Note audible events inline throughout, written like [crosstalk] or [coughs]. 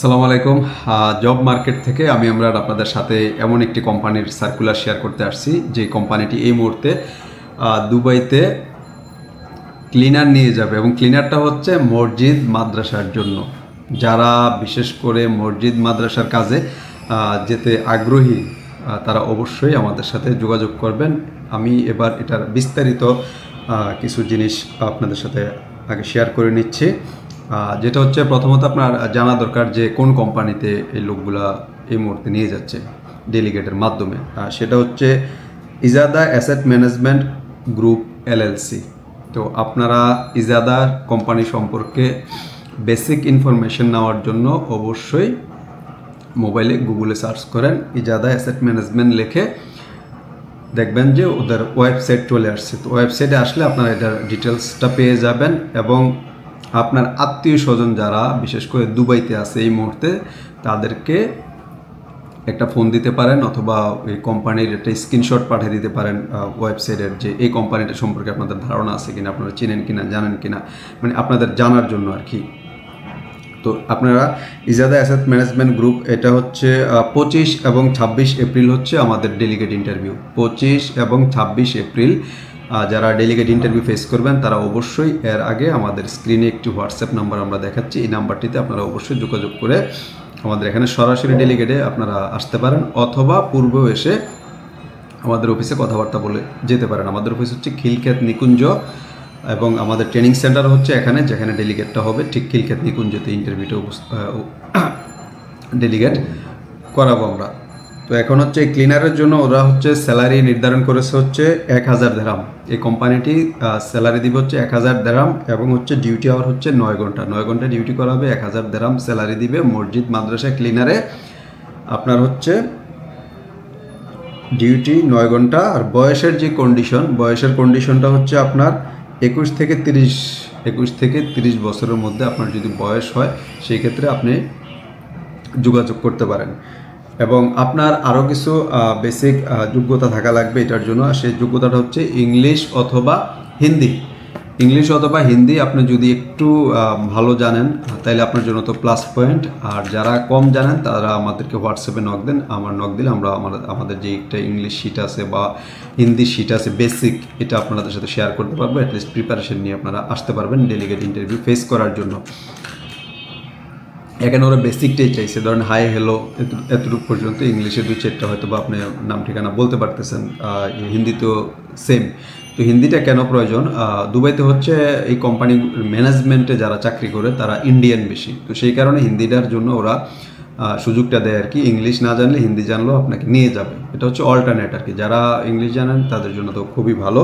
সালাম আলাইকুম। Job market থেকে আমি আমরা আপনাদের সাথে এমন একটি কোম্পানির সার্কুলার শেয়ার করতে আসছি। যে কোম্পানিটি এই মুহূর্তে দুবাইতে ক্লিনার নিয়ে যাবে এবং ক্লিনারটা হচ্ছে মসজিদ মাদ্রাসার জন্য। যারা বিশেষ করে মসজিদ মাদ্রাসার কাজে যেতে আগ্রহী তারা অবশ্যই আমাদের সাথে যোগাযোগ করবেন। আমি এবার এটার বিস্তারিত কিছু জিনিস আপনাদের সাথে আগে শেয়ার করে নিচ্ছি। যেটা হচ্ছে প্রথমত আপনার জানা দরকার যে কোন কোম্পানিতে এই লোকগুলা এই মুহূর্তে নিয়ে যাচ্ছে ডেলিগেটের মাধ্যমে। সেটা হচ্ছে Izada asset management group LLC. তো আপনারা ইজাদা কোম্পানি সম্পর্কে বেসিক ইনফরমেশন নেওয়ার জন্য অবশ্যই মোবাইলে গুগলে সার্চ করেন, ইজাদা অ্যাসেট ম্যানেজমেন্ট লিখে দেখবেন যে ওদের ওয়েবসাইট চলে আসছে। তো ওয়েবসাইটে আসলে আপনারা এটার ডিটেলসটা পেয়ে যাবেন এবং আপনার আত্মীয় স্বজন যারা, বিশেষ করে দুবাইতে আছে এই মুহূর্তে, তাদেরকে একটা ফোন দিতে পারেন অথবা এই কোম্পানির একটা স্ক্রিনশট পাঠিয়ে দিতে পারেন ওয়েবসাইটের যে এই কোম্পানিটা সম্পর্কে আপনাদের ধারণা আছে কিনা, আপনারা চেনেন কিনা, জানেন কিনা মানে আপনাদের জানার জন্য আর কি। তো আপনারা ইজাদা অ্যাসেট ম্যানেজমেন্ট গ্রুপ, এটা হচ্ছে পঁচিশ এবং ছাব্বিশ এপ্রিল হচ্ছে আমাদের ডেলিগেট ইন্টারভিউ। পঁচিশ এবং ছাব্বিশ এপ্রিল যারা ডেলিগেট ইন্টারভিউ ফেস করবেন, তারা অবশ্যই এর আগে আমাদের স্ক্রিনে একটি হোয়াটসঅ্যাপ নাম্বার আমরা দেখাচ্ছি। এই নাম্বারটিতে আপনারা অবশ্যই যোগাযোগ করে আমাদের এখানে সরাসরি ডেলিগেটে আপনারা আসতে পারেন, অথবা পূর্বেও এসে আমাদের অফিসে কথাবার্তা বলে যেতে পারেন। আমাদের অফিস হচ্ছে খিলক্ষেত নিকুঞ্জ এবং আমাদের ট্রেনিং সেন্টার হচ্ছে এখানে, যেখানে ডেলিগেটটা হবে। ঠিক খিলক্ষেত নিকুঞ্জতে ইন্টারভিউটা ডেলিগেট [coughs] করাবো আমরা। তো এখন হচ্ছে ক্লিনারের জন্য ওরা হচ্ছে স্যালারি নির্ধারণ করেছে হচ্ছে এক হাজার দেরাম এই কোম্পানিটি স্যালারি দিবে হচ্ছে এক হাজার দেরাম এবং হচ্ছে ডিউটি আওয়ার হচ্ছে নয় ঘণ্টা। নয় ঘণ্টা ডিউটি করাবে এক হাজার দেরাম স্যালারি দিবে মসজিদ, মাদ্রাসা ক্লিনারে আপনার হচ্ছে ডিউটি নয় ঘণ্টা আর বয়সের যে কন্ডিশন বয়সের কন্ডিশনটা হচ্ছে আপনার একুশ থেকে তিরিশ, একুশ থেকে তিরিশ বছরের মধ্যে আপনার যদি বয়স হয়, সেই ক্ষেত্রে আপনি যোগাযোগ করতে পারেন। এবং আপনার আরও কিছু বেসিক যোগ্যতা থাকা লাগবে এটার জন্য। আর সেই যোগ্যতাটা হচ্ছে ইংলিশ অথবা হিন্দি। ইংলিশ অথবা হিন্দি আপনি যদি একটু ভালো জানেন তাহলে আপনার জন্য তো প্লাস পয়েন্ট আর যারা কম জানেন, তারা আমাদেরকে হোয়াটসঅ্যাপে নক দেন। আমার নক দিলে আমরা আমাদের আমাদের যে একটা ইংলিশ শিট আছে বা হিন্দি শিট আছে বেসিক এটা আপনাদের সাথে শেয়ার করতে পারব। অ্যাটলিস্ট প্রিপারেশন নিয়ে আপনারা আসতে পারবেন ডেলিগেট ইন্টারভিউ ফেস করার জন্য। এখানে ওরা বেসিকটাই চাইছে। ধরেন হাই হ্যালো এতটুকু পর্যন্ত ইংলিশে দুই চারটা হয়তো বা আপনি নাম ঠিকানা বলতে পারতেছেন আহ, হিন্দি তো সেম তো হিন্দিটা কেন প্রয়োজন? দুবাইতে হচ্ছে এই কোম্পানি ম্যানেজমেন্টে যারা চাকরি করে তারা ইন্ডিয়ান বেশি। তো সেই কারণে হিন্দিটার জন্য ওরা সুযোগটা দেয় আর কি। ইংলিশ না জানলে হিন্দি জানলেও আপনাকে নিয়ে যাবে। এটা হচ্ছে অল্টারনেট আর কি। যারা ইংলিশ জানেন তাদের জন্য তো খুবই ভালো।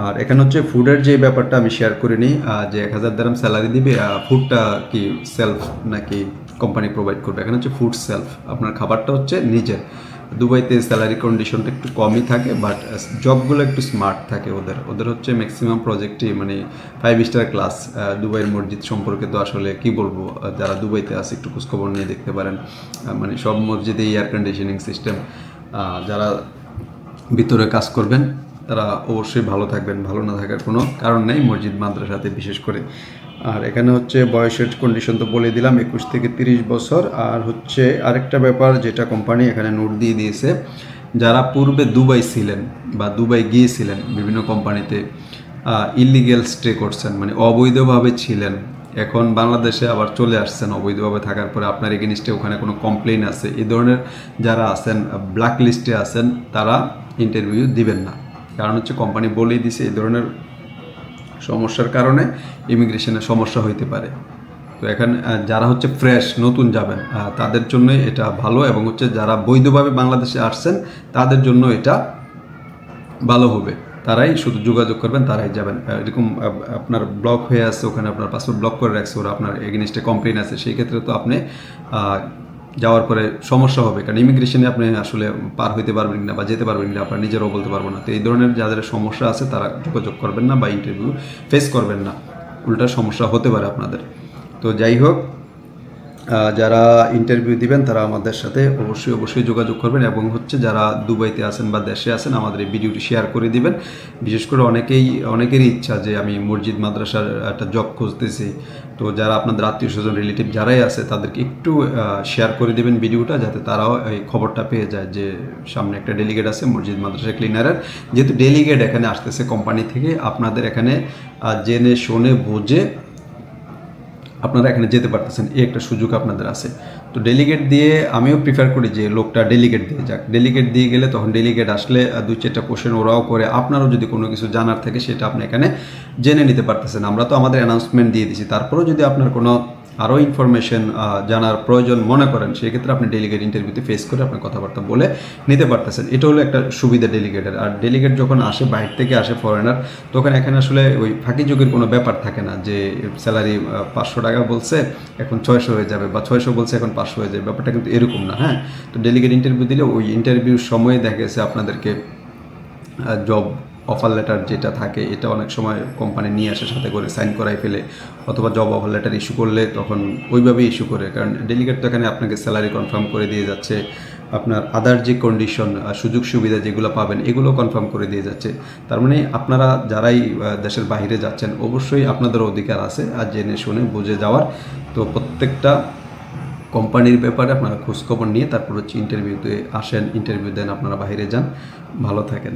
আর এখানে হচ্ছে ফুডের যে ব্যাপারটা আমি শেয়ার করে নিই যে এক হাজার দারাম স্যালারি দিবে ফুডটা কি সেলফ নাকি কোম্পানি প্রোভাইড করবে? এখানে হচ্ছে ফুড সেলফ আপনার খাবারটা হচ্ছে নিজের। দুবাইতে স্যালারি কন্ডিশনটা একটু কমই থাকে বাট জবগুলো একটু স্মার্ট থাকে ওদের। ওদের হচ্ছে ম্যাক্সিমাম প্রজেক্টই মানে ফাইভ স্টার ক্লাস দুবাইয়ের মসজিদ সম্পর্কে তো আসলে কি বলব? যারা দুবাইতে আছে, একটু খোঁজখবর নিয়ে দেখতে পারেন। মানে সব মসজিদে এয়ার কন্ডিশনিং সিস্টেম যারা ভিতরে কাজ করবেন তারা অবশ্যই ভালো থাকবেন, ভালো না থাকার কোনো কারণ নেই মসজিদ, মাদ্রাসাতে বিশেষ করে। আর এখানে হচ্ছে বয়সের কন্ডিশন তো বলে দিলাম, একুশ থেকে তিরিশ বছর। আর হচ্ছে আরেকটা ব্যাপার যেটা কোম্পানি এখানে নোট দিয়ে দিয়েছে, যারা পূর্বে দুবাই ছিলেন বা দুবাই গিয়েছিলেন বিভিন্ন কোম্পানিতে ইলিগেল স্টে করছেন মানে অবৈধভাবে ছিলেন। এখন বাংলাদেশে আবার চলে আসছেন, অবৈধভাবে থাকার পরে আপনার এগেনিস্টে ওখানে কোনো কমপ্লেন আছে। এই ধরনের যারা আছেন ব্ল্যাক লিস্টে আছেন, তারা ইন্টারভিউ দিবেন না। কারণ হচ্ছে কোম্পানি বলেই দিছে এই ধরনের সমস্যার কারণে ইমিগ্রেশনের সমস্যা হইতে পারে। তো এখানে যারা হচ্ছে ফ্রেশ নতুন যাবেন তাদের জন্য এটা ভালো এবং হচ্ছে যারা বৈধভাবে বাংলাদেশে আসছেন, তাদের জন্য এটা ভালো হবে। তারাই শুধু যোগাযোগ করবেন, তারাই যাবেন। এরকম আপনার ব্লক হয়ে আছে, ওখানে আপনার পাসপোর্ট ব্লক করে রাখছে, ওরা আপনার এগেনিস্টে কমপ্লেন আছে, সেই ক্ষেত্রে তো আপনি যাওয়ার পরে সমস্যা হবে, কারণ ইমিগ্রেশনে আপনি আসলে পার হইতে পারবেন না বা যেতে পারবেন না আপনার নিজেরাও বলতে পারব না। তো এই ধরনের যাদের সমস্যা আছে তারা যোগাযোগ করবেন না বা ইন্টারভিউ ফেস করবেন না। উল্টা সমস্যা হতে পারে আপনাদের। তো যাই হোক যারা ইন্টারভিউ দিবেন তারা আমাদের সাথে অবশ্যই অবশ্যই যোগাযোগ করবেন এবং হচ্ছে যারা দুবাইতে আছেন বা দেশে আছেন আমাদের এই ভিডিওটি শেয়ার করে দিবেন। বিশেষ করে অনেকেই, অনেকেরই ইচ্ছা যে আমি মসজিদ, মাদ্রাসার একটা জব খুঁজতেছি তো যারা আপনাদের আত্মীয় স্বজন রিলেটিভ যারাই আছে, তাদেরকে একটু শেয়ার করে দেবেন ভিডিওটা, যাতে তারাও এই খবরটা পেয়ে যায় যে সামনে একটা ডেলিগেট আছে, মসজিদ, মাদ্রাসা ক্লিনারের যেহেতু ডেলিগেট এখানে আসতেছে কোম্পানি থেকে, আপনাদের এখানে জেনে, শোনে, বুঝে আপনারা এখানে যেতে পারতেছেন, এই একটা সুযোগ আপনাদের আছে। তো ডেলিগেট দিয়ে আমিও প্রিফার করি যে লোকটা ডেলিগেট দিয়ে যাক। ডেলিগেট দিয়ে গেলে তখন ডেলিগেট আসলে দুই চারটা কোশ্চেন ওরাও করে। আপনারও যদি কোনো কিছু জানার থাকে, সেটা আপনি এখানে জেনে নিতে পারতেছেন। আমরা তো আমাদের অ্যানাউন্সমেন্ট দিয়ে দিছি। তারপরেও যদি আপনার কোনো আরও ইনফরমেশন জানার প্রয়োজন মনে করেন, সেক্ষেত্রে আপনি ডেলিগেট ইন্টারভিউতে ফেস করে আপনার কথাবার্তা বলে নিতে পারতেছেন। এটা হলো একটা সুবিধা ডেলিগেটের আর ডেলিগেট যখন আসে, বাইরে থেকে আসে ফরেনার তখন এখানে আসলে ওই ফাঁকি যুগের কোনো ব্যাপার থাকে না যে স্যালারি পাঁচশো টাকা বলছে, এখন ছয়শো হয়ে যাবে, বা ছয়শো বলছে, এখন পাঁচশো হয়ে যাবে। ব্যাপারটা কিন্তু এরকম না হ্যাঁ? তো ডেলিগেট ইন্টারভিউ দিলে ওই ইন্টারভিউর সময়ে দেখা গেছে আপনাদেরকে জব অফার লেটার যেটা থাকে, এটা অনেক সময় কোম্পানি নিয়ে আসে, সাথে করে সাইন করাই ফেলে। অথবা জব অফার লেটার ইস্যু করলে তখন ওইভাবেই ইস্যু করে। কারণ ডেলিগেট তো এখানে আপনাকে স্যালারি কনফার্ম করে দিয়ে যাচ্ছে। আপনার আদার যে কন্ডিশন সুযোগ সুবিধা যেগুলো পাবেন, এগুলো কনফার্ম করে দিয়ে যাচ্ছে। তার মানে আপনারা যারাই দেশের বাইরে যাচ্ছেন, অবশ্যই আপনাদের অধিকার আছে। আর জেনে শুনে বুঝে যাওয়ার। তো প্রত্যেকটা কোম্পানির ব্যাপারে আপনারা খোঁজখবর নিয়ে তারপর হচ্ছে ইন্টারভিউতে আসেন ইন্টারভিউ দেন, আপনারা বাইরে যান। ভালো থাকেন।